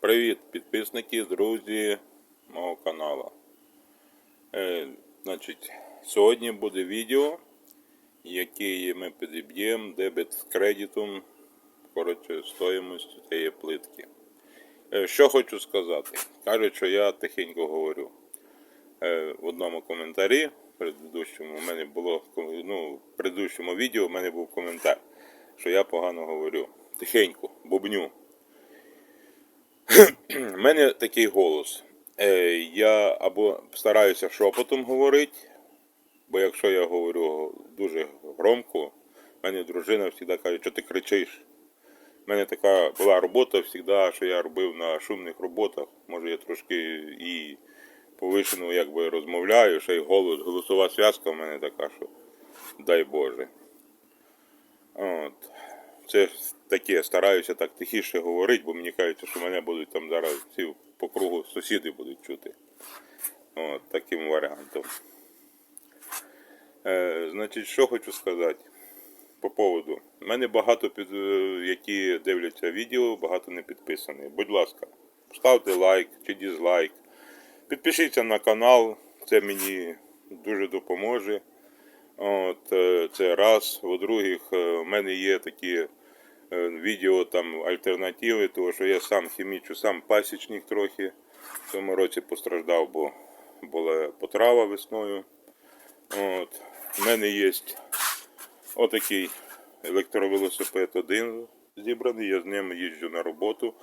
Привіт, підписники, друзі мого каналу. Е, значить, сьогодні буде відео, яке ми підіб'ємо дебет з кредитом, коротше, стоїмостю цієї плитки. Е, що хочу сказати. Кажуть, що я тихенько говорю. Е, в одному коментарі, в предыдущому, у мене було, ну, в предыдущому відео у мене був коментар, що я погано говорю. Тихенько, бубню. У мене такий голос. Е, я або стараюся шепотом говорити, бо якщо я говорю дуже громко, в мене дружина завжди каже, що ти кричиш. У мене така була робота завжди, що я робив на шумних роботах. Може я трошки і повишено якби розмовляю, ще й голос, голосова зв'язка в мене така, що дай Боже. От. Це таке, стараюся так тихіше говорити, бо мені кажуть, що мене будуть там зараз всі по кругу сусіди будуть чути. От, таким варіантом. Е, значить, що хочу сказати по поводу. У мене багато під, е, які дивляться відео, багато не підписані. Будь ласка, ставте лайк чи дізлайк. Підпишіться на канал, це мені дуже допоможе. От, е, це раз. По-других, е, в мене є такі відео там альтернативи, тому що я сам хімічу, сам пасічник трохи. В цьому році постраждав, бо була потрава весною. От. У мене є отакий електровелосипед один зібраний, я з ним їжджу на роботу.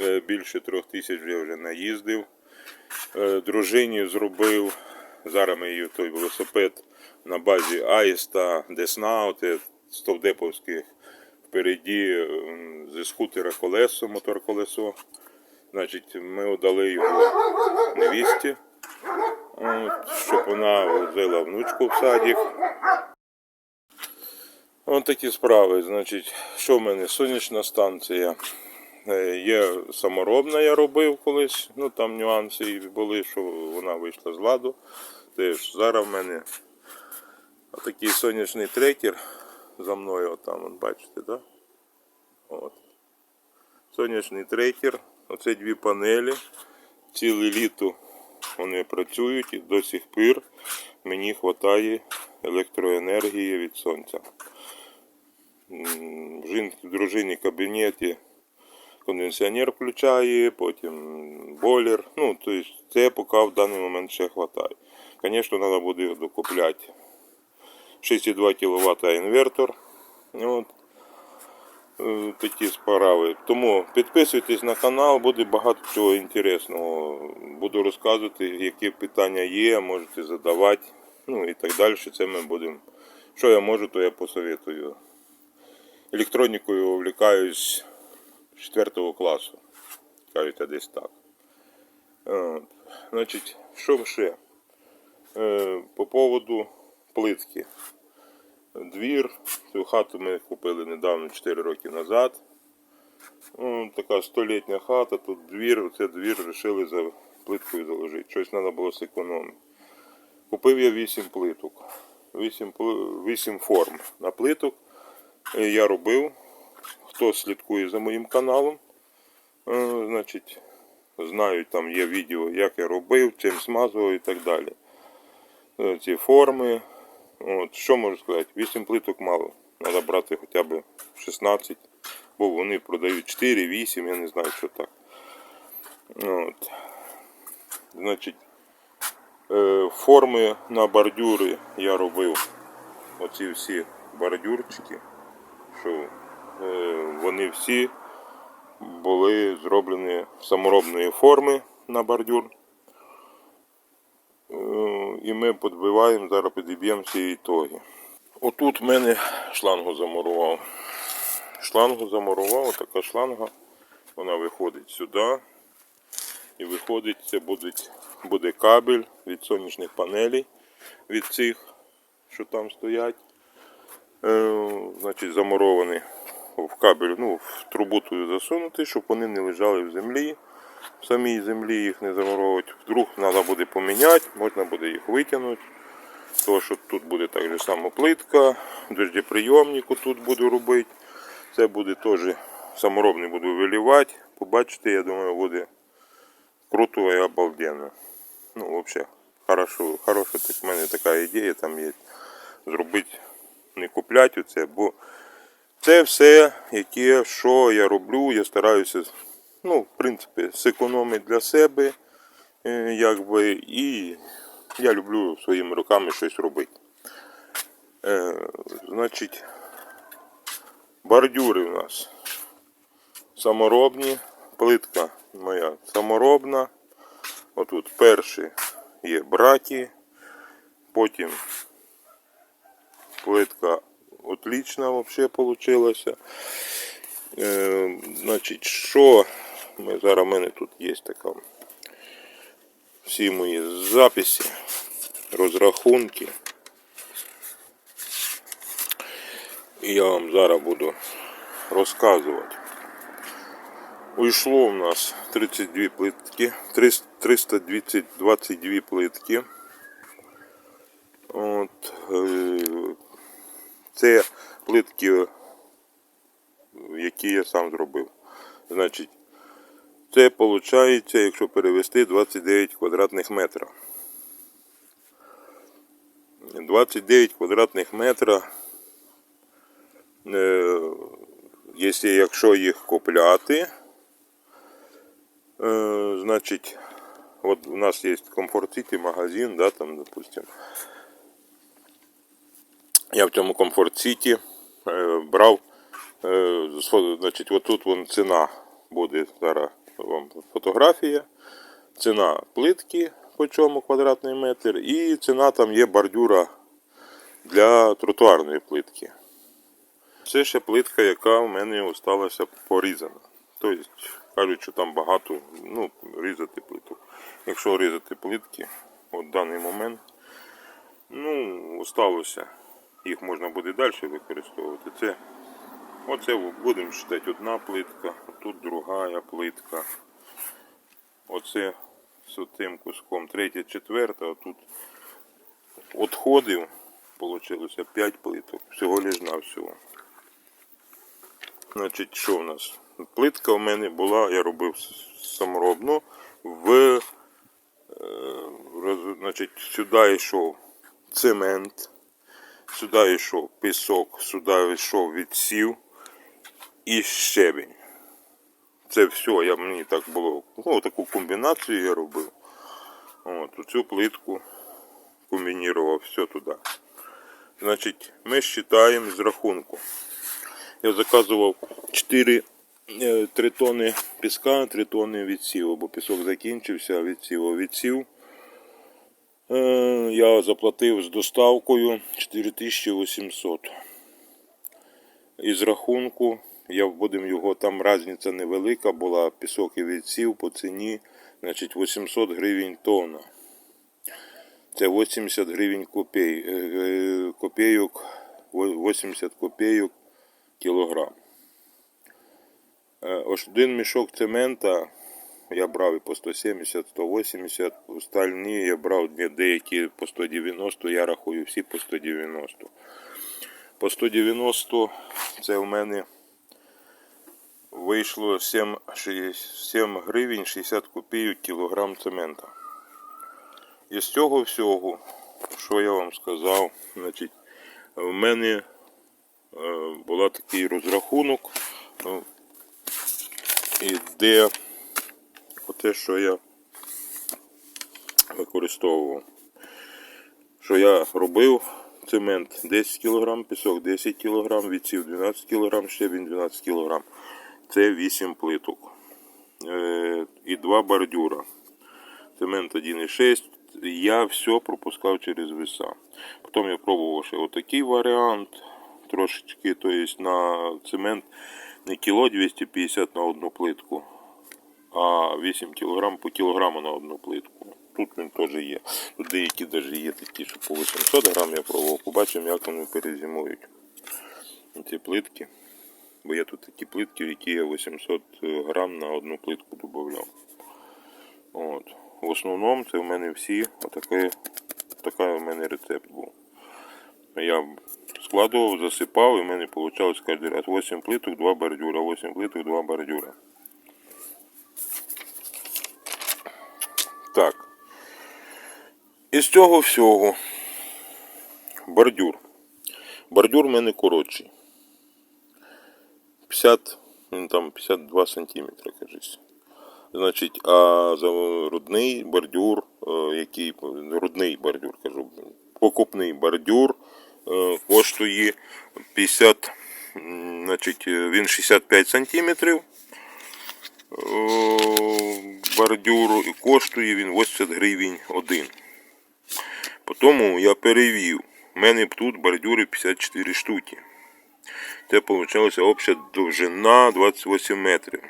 Е, Більше трьох тисяч я вже наїздив. Е, Дружині зробив, зараз ми її той велосипед на базі Аїста, Десна, стовдеповських впереді зі скутера колесо, мотор колесо. Значить, ми отдали його невісті, от, щоб вона возила внучку в садик. Ось такі справи. Значить, що в мене? Сонячна станція. Е, Є саморобна, я робив колись. Ну там нюанси були, що вона вийшла з ладу. Теж зараз в мене такий сонячний трекер за мною, отам, от бачите, да? От. Сонячний трекер, оце дві панелі. Ціле літо вони працюють і до сих пір мені вистачає електроенергії від сонця. В дружині кабінеті кондиціонер включає, потім бойлер. Ну, тобто це поки в даний момент ще вистачає. Звісно, треба буде докупляти 6,2 кВт інвертор. От. Е, Такі справи. Тому підписуйтесь на канал, буде багато чого інтересного. Буду розказувати, які питання є, можете задавати. Ну і так далі. Це ми будемо. Що я можу, то я посоветую. Електронікою увлікаюсь 4 класу. Кажуть, десь так. От. Значить, що ще? Е, по поводу плитки. Двір. Цю хату ми купили недавно 4 роки назад. Ну, така столітня хата, тут двір, це двір вирішили за плиткою заложити. Щось треба було зекономити. Купив я 8 плиток. 8, 8 форм на плиток. Е, Я робив. Хто слідкує за моїм каналом, е, значить, знають, там є відео, як я робив, чим смазував і так далі. Е, Ці форми. От, що можу сказати? 8 плиток мало. Треба брати хоча б 16, бо вони продають 4, 8, я не знаю, що так. От. Значить, е, форми на бордюри я робив. Оці всі бордюрчики, що е, вони всі були зроблені саморобної форми на бордюр. І ми підбиваємо, зараз підіб'ємо всі ітоги. Отут в мене шлангу замурував. Шлангу замурував, така шланга. Вона виходить сюди. І виходить, це буде, буде кабель від сонячних панелей, від цих, що там стоять. Е, значить, замурований в кабель, ну, в трубу туди засунути, щоб вони не лежали в землі. В самій землі їх не замуровувати. Вдруг треба буде поміняти, можна буде їх витягнути. Тому що тут буде так же само плитка, дождєприйомник тут буду робити. Це буде теж саморобний буду вилівати, побачите, я думаю, буде круто і обалденно. Ну, взагалі, хорошо, хороша так, в мене така ідея там є. Зробити, не купляти оце, бо це все, яке, що я роблю, я стараюся, ну, в принципі, зекономити для себе, е, якби, і я люблю своїми руками щось робити. Е, значить, бордюри у нас саморобні, плитка моя саморобна. Отут перші є браті, потім плитка отлічна вообще получилася. Е, значить, що ми зараз в мене тут є така всі мої записи, розрахунки. І я вам зараз буду розказувати. Уйшло у нас 32 плитки, 322 плитки. От, е, це плитки, які я сам зробив. Значить, це виходить, якщо перевести 29 квадратних метрів. 29 квадратних метра. Е, якщо, їх купляти, е, значить, от у нас є Comfort City магазин, да, там, допустим. Я в цьому Comfort City е, брав, значить, отут вон ціна буде зараз вам фотографія, ціна плитки, по чому квадратний метр, і ціна там є бордюра для тротуарної плитки. Це ще плитка, яка в мене осталася порізана. Тобто, кажуть, що там багато, ну, різати плиту. Якщо різати плитки, от в даний момент, ну, осталося. Їх можна буде далі використовувати. Це, оце будемо вважати одна плитка, тут друга плитка. Оце з тим куском третя, четверта, а тут відходів вийшло 5 плиток. Всього лиш на всього. Значить, що в нас? Плитка у мене була, я робив с- саморобну. В, е, значить, сюди йшов цемент, сюди йшов пісок, сюди йшов відсів і щебінь. Це все, я, мені так було. Ну, таку комбінацію я робив. От, цю плитку комбінував все туди. Значить, ми вважаємо з рахунку. Я заказував 4 е, 3 тони піска, 3 тони відсіву, бо пісок закінчився, відсів відсів. Е, Я заплатив з доставкою 4800. Із рахунку, я будемо його, там різниця невелика була, пісок і відсів по ціні, значить 800 гривень тонна. Це 80 гривень копій, е, е, копійок, 80 копійок кілограм. Е, Ось один мішок цемента я брав і по 170, 180, остальні я брав деякі по 190, я рахую всі по 190. По 190 це в мене вийшло 7, 7 гривень 60 копійок кілограм цемента. І з цього всього, що я вам сказав, значить, в мене е, була такий розрахунок, е, і де те, що я використовував. Що я робив цемент 10 кг, пісок 10 кг, відсів 12 кг, щебінь 12 кг. Це 8 плиток. Е, і 2 бордюра. Цемент 1,6. Я все пропускав через веса. Потім я пробував ще отакий варіант. Трошечки, то есть на цемент не кіло 250 на одну плитку, а 8 кг по кілограму на одну плитку. Тут він теж є. Тут деякі навіть є такі, що по 800 грам я пробував. Побачимо, як вони перезимують. Ці плитки. Бо я тут такі плитки, які я 800 грам на одну плитку додавав. От. В основному це в мене всі отакі, така в мене рецепт був. Я складував, засипав і в мене вийшло кожен раз 8 плиток, 2 бордюра, 8 плиток, 2 бордюра. Так. Із цього всього бордюр. Бордюр в мене коротший. 50, він там 52 сантиметра, кажись. Значить, а рудний бордюр, е, який рудний бордюр, кажу, покупний бордюр е, коштує 50, значить, він 65 сантиметрів. е, Бордюру і коштує він 80 гривень один. Тому я перевів. У мене тут бордюри 54 штуки. Це вийшла обща довжина 28 метрів.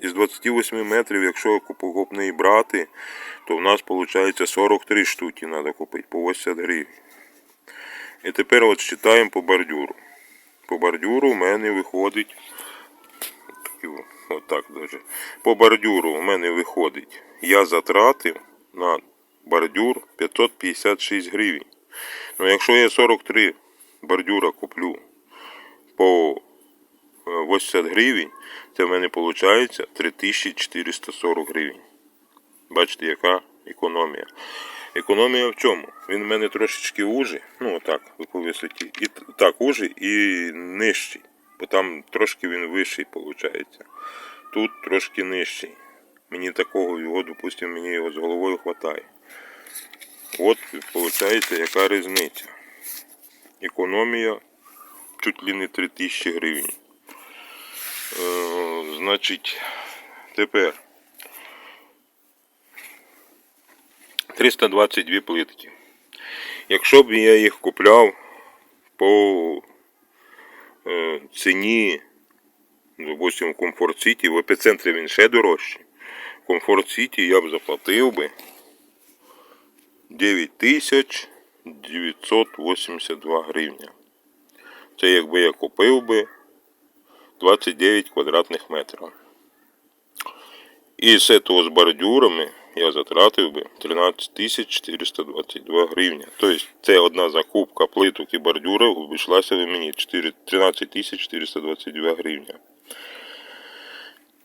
Із 28 метрів, якщо покупний брати, то в нас виходить 43 штуки треба купити по 80 гривень. І тепер от считаємо по бордюру. По бордюру в мене виходить. Отак даже. По бордюру у мене виходить. Я затратив на бордюр 556 гривень. Ну, якщо я 43 бордюра куплю по е, 80 гривень, це в мене виходить 3440 гривень. Бачите, яка економія. Економія в чому? Він в мене трошечки ужий, ну отак, по висоті. І так ужий і нижчий. Бо там трошки він вищий виходить. Тут трошки нижчий. Мені такого його, допустимо, мені його з головою вистачає. От виходить, яка різниця. Економія чуть ли не 3000 гривень. Е, значить, тепер 322 плитки. Якщо б я їх купляв по е, ціні, допустим, в Комфорт Сіті, в епіцентрі він ще дорожчий. В Комфорт Сіті я б заплатив би 9982 гривня. Це якби я купив би 29 квадратних метрів. І з цього з бордюрами я затратив би 13 422 гривня. Тобто це одна закупка плиток і бордюрів обійшлася би мені 4 13 422 гривня.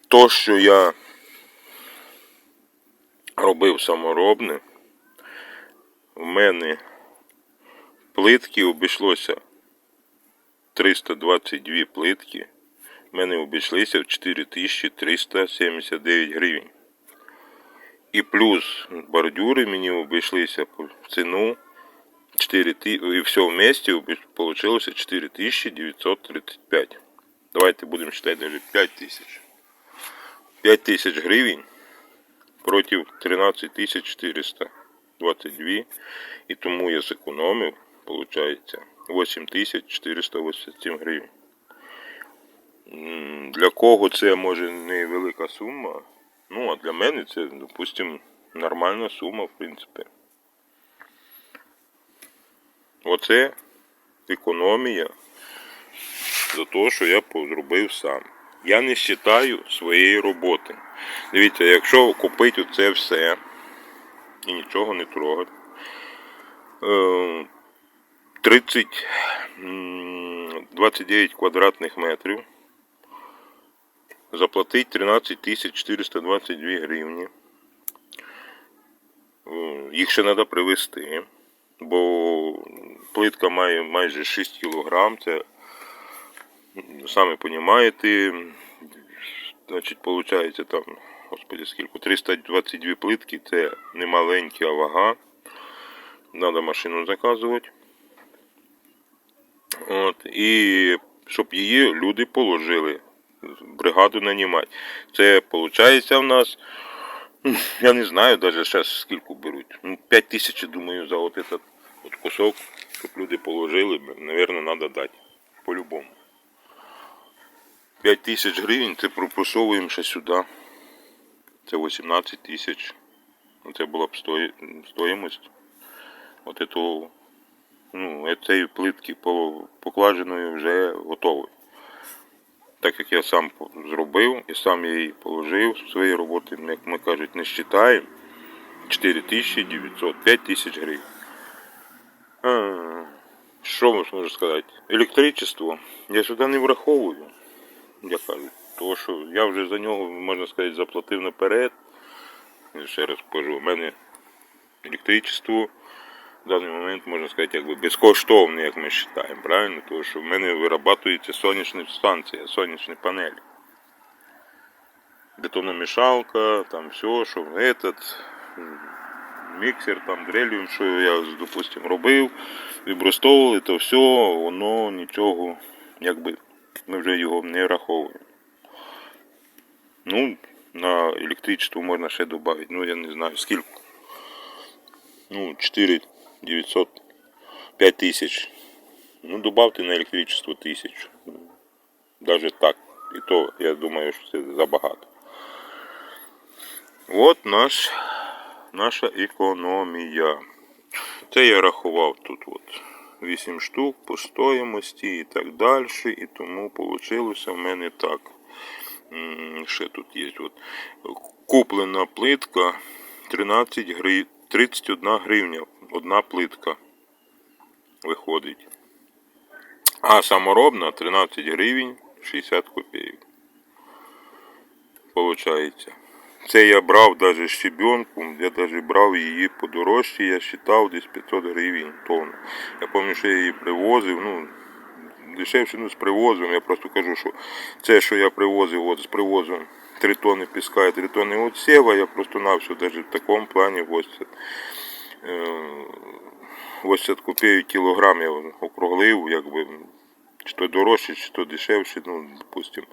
То, що я робив саморобне, в мене плитки обійшлося 322 плитки. В мене обійшлися в 4379 гривень. І плюс бордюри мені обійшлися в ціну 4 і все вместе вийшло 4935. Давайте будемо считати навіть 5 тисяч. 5 тисяч гривень проти 13 422. І тому я зекономив, виходить, 8487 гривень. Для кого це може не велика сума, ну а для мене це, допустим, нормальна сума, в принципі. Оце економія за те, що я зробив сам. Я не вважаю своєї роботи. Дивіться, якщо купити оце все і нічого не трогати, е, 30, 29 квадратних метрів, заплатить 13 тисяч 422 гривні. Їх ще треба привезти, бо плитка має майже 6 кг. Це, самі розумієте, значить, виходить там, господи, скільки, 322 плитки, це не маленька вага. Треба машину заказувати. От, і щоб її люди положили, бригаду нанімати. Це виходить в нас, я не знаю навіть зараз скільки беруть. Ну, 5 тисяч, думаю, за от этот от кусок, щоб люди положили, мабуть, треба дати. По-любому. 5 тисяч гривень це прописовуємо ще сюди. Це 18 тисяч. Ну, Це була б стої... стоїмость. От этого, ну, цієї плитки по- покладеною вже готовий. Так як я сам зробив і сам її положив в свої роботи, як ми кажуть, не считаємо. 4900, 5 тисяч гривень. А, Що можна сказати? Електричество я сюди не враховую, я кажу. Тому що я вже за нього, можна сказати, заплатив наперед. Ще раз кажу, у мене електричество в даний момент, можна сказати, якби безкоштовний, як ми вважаємо, правильно? Тому що в мене вирабатується сонячна станція, сонячні панелі. Бетономішалка, там все, що этот, міксер, там дрелью, що я, допустим, робив, вибростовували, то все, воно нічого, якби ми вже його не раховуємо. Ну, на електричество можна ще додати, ну я не знаю скільки. Ну, 4 900, 5 тисяч. Ну, добавте на електричество тисячу. Даже так. І то, я думаю, що це забагато. От наш, наша економія. Це я рахував тут от 8 штук по стоїмості і так далі. І тому вийшло в мене так. Ще тут є. От. Куплена плитка 13 гри... 31 гривня. Одна плитка виходить. А саморобна 13 гривень 60 копійок. Получається. Це я брав даже щебенку, я даже брав її подорожче, я считав десь 500 гривень тонну. Я пам'ятаю, що я її привозив, ну, дешевше ну, з привозом. Я просто кажу, що це, що я привозив, от з привозом 3 тонни піска і 3 тонни отсєва, я просто на все, навіть в такому плані 80, е, 80 копійок кілограм я округлив, якби, чи то дорожче, чи то дешевше, ну, допустим.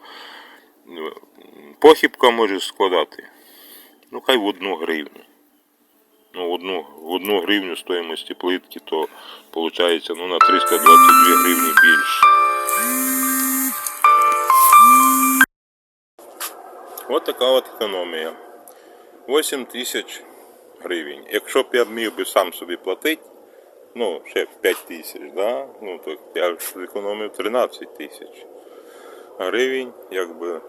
Похибка може складати. Ну, хай в одну гривню. Ну, в одну, в одну гривню стоїмості плитки, то виходить ну, на 322 гривні більше. От така от економія. 8 тисяч гривень. Якщо б я міг би сам собі платити, ну, ще 5 тисяч, да? ну, то я зекономив 13 тисяч гривень, якби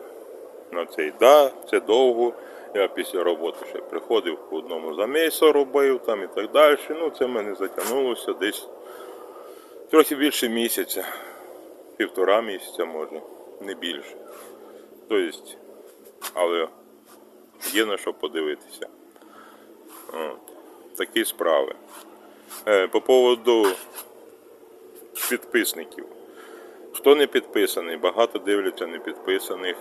на цей. Да, це довго. Я після роботи ще приходив по одному замісу робив там і так далі. Ну, це в мене затягнулося десь трохи більше місяця, півтора місяця може, не більше. Тобто, але є на що подивитися. От. Такі справи. Е, По поводу підписників. Хто не підписаний, багато дивляться не підписаних.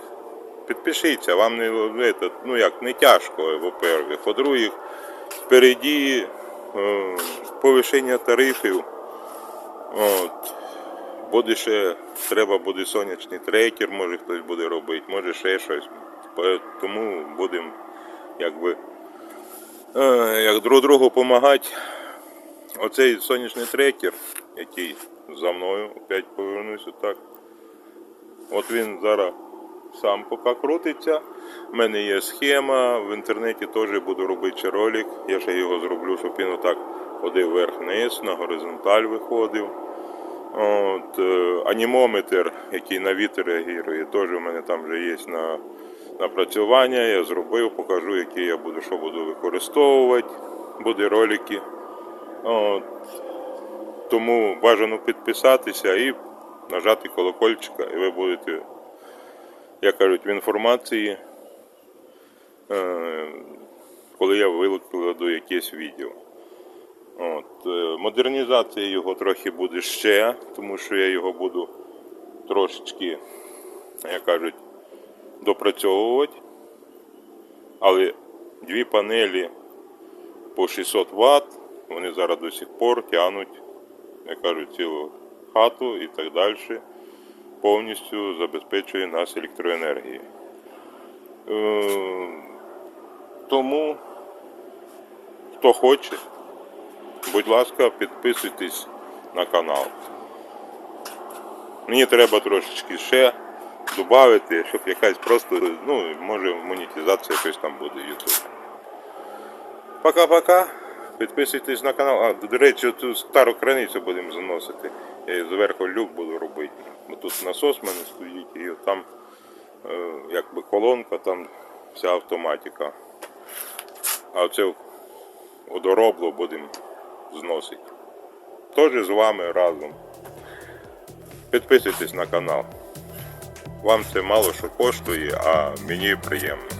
Підпишіться, вам не, ну як, не тяжко, во-первых. По-друге, впереді е, повищення тарифів. От. Буде ще, треба буде сонячний трекер, може хтось буде робити, може ще щось. По- Тому будемо якби е, як друг другу допомагати. Оцей сонячний трекер, який за мною опять повернуся так. От він зараз сам поки крутиться. У мене є схема, в інтернеті теж буду робити ролик. Я ще його зроблю, щоб він отак ходив вверх-вниз, на горизонталь виходив. От, е, анімометр, який на вітер реагує, теж у мене там вже є на напрацювання. Я зробив, покажу, які я буду, що буду використовувати. Буде ролики. От, тому бажано підписатися і нажати колокольчика, і ви будете, як кажуть, в інформації, е, коли я викладу якесь відео. От, е, модернізація його трохи буде ще, тому що я його буду трошечки, як кажуть, допрацьовувати. Але дві панелі по 600 Вт, вони зараз до сих пор тягнуть, як кажуть, цілу хату і так далі. Повністю забезпечує нас електроенергією. Е, Тому, хто хоче, будь ласка, підписуйтесь на канал. Мені треба трошечки ще додати, щоб якась просто, ну, може монетизація щось там буде YouTube. Пока-пока. Підписуйтесь на канал. А, до речі, цю стару краницю будемо заносити. Я її зверху люк буду робити. Бо тут насос в мене стоїть і там е, якби колонка, там вся автоматика. А це одоробло будемо зносити. Теж з вами разом. Підписуйтесь на канал. Вам це мало що коштує, а мені приємно.